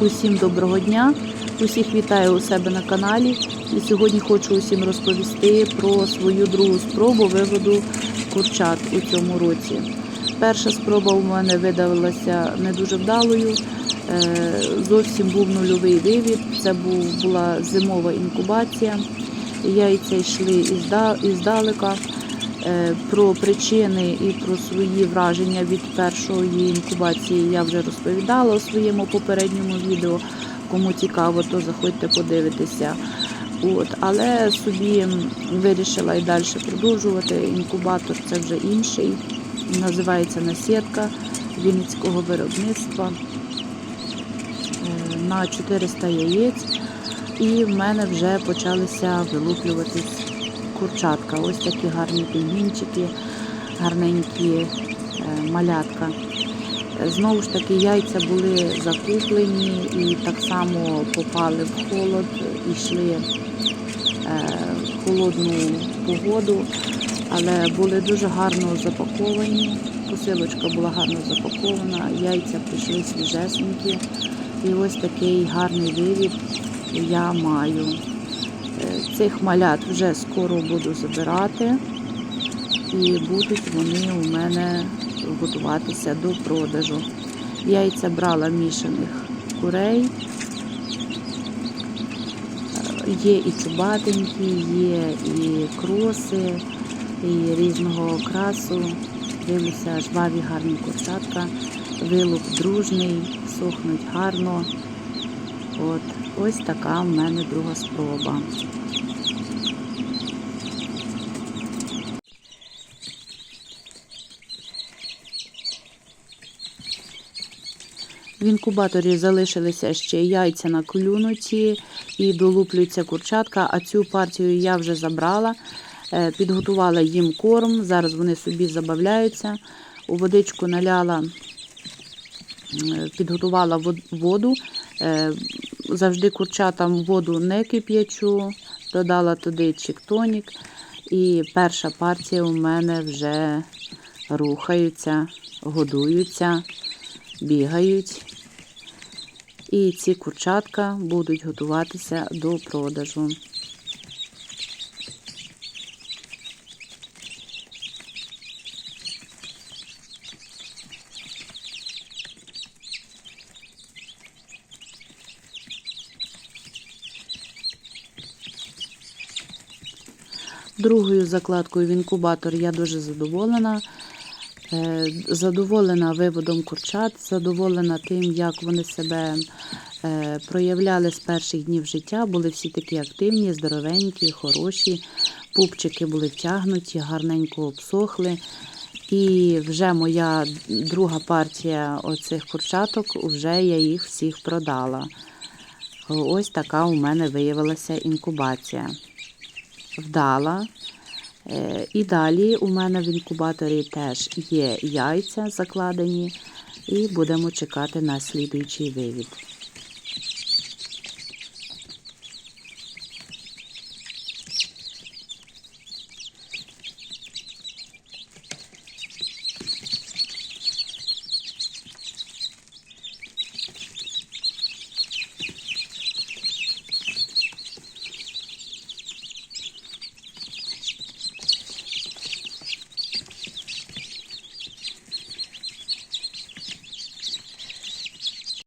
Усім доброго дня! Усіх вітаю у себе на каналі. І сьогодні хочу усім розповісти про свою другу спробу виводу курчат у цьому році. Перша спроба у мене видавалася не дуже вдалою. Е, Зовсім був нульовий вивід. Це була зимова інкубація. Яйця йшли ізда- іздалека. Е, Про причини і про свої враження від першої інкубації я вже розповідала у своєму попередньому відео. Кому цікаво, то заходьте подивитися. От, але собі вирішила і далі продовжувати. Інкубатор це вже інший. Називається насітка Вінницького виробництва е, на 400 яєць. І в мене вже почалися вилуплюватись курчатка. Ось такі гарні пінгвінчики, гарненькі е, малятка. Знову ж таки, яйця були закуплені і так само попали в холод, йшли е, в холодну погоду, але були дуже гарно запаковані. Посилочка була гарно запакована, яйця прийшли свіжесенькі. І ось такий гарний вивід я маю. Цих малят вже скоро буду забирати, і будуть вони у мене готуватися до продажу. Яйця брала мішаних курей. Є і чубатенькі, є і кроси, і різного окрасу. Дивлюся, жваві гарні курчатка. Вилуп дружний, сохнуть гарно. От, ось така в мене друга спроба. В інкубаторі залишилися ще яйця на клюнуті і долуплюється курчатка, а цю партію я вже забрала, Е, підготувала їм корм. Зараз вони собі забавляються. У водичку наляла, е, підготувала воду. Завжди курчатам воду не кип'ячу, додала туди чіктонік. І перша партія у мене вже рухаються, годуються, бігають. І ці курчатка будуть готуватися до продажу. Другою закладкою в інкубатор я дуже задоволена. Е, Задоволена виводом курчат, задоволена тим, як вони себе е, проявляли з перших днів життя. Були всі такі активні, здоровенькі, хороші. Пупчики були втягнуті, гарненько обсохли. І вже моя друга партія оцих курчаток, вже я їх всіх продала. Ось така у мене виявилася інкубація. Вдала. Е, І далі у мене в інкубаторі теж є яйця закладені, і будемо чекати на слідуючий вивід.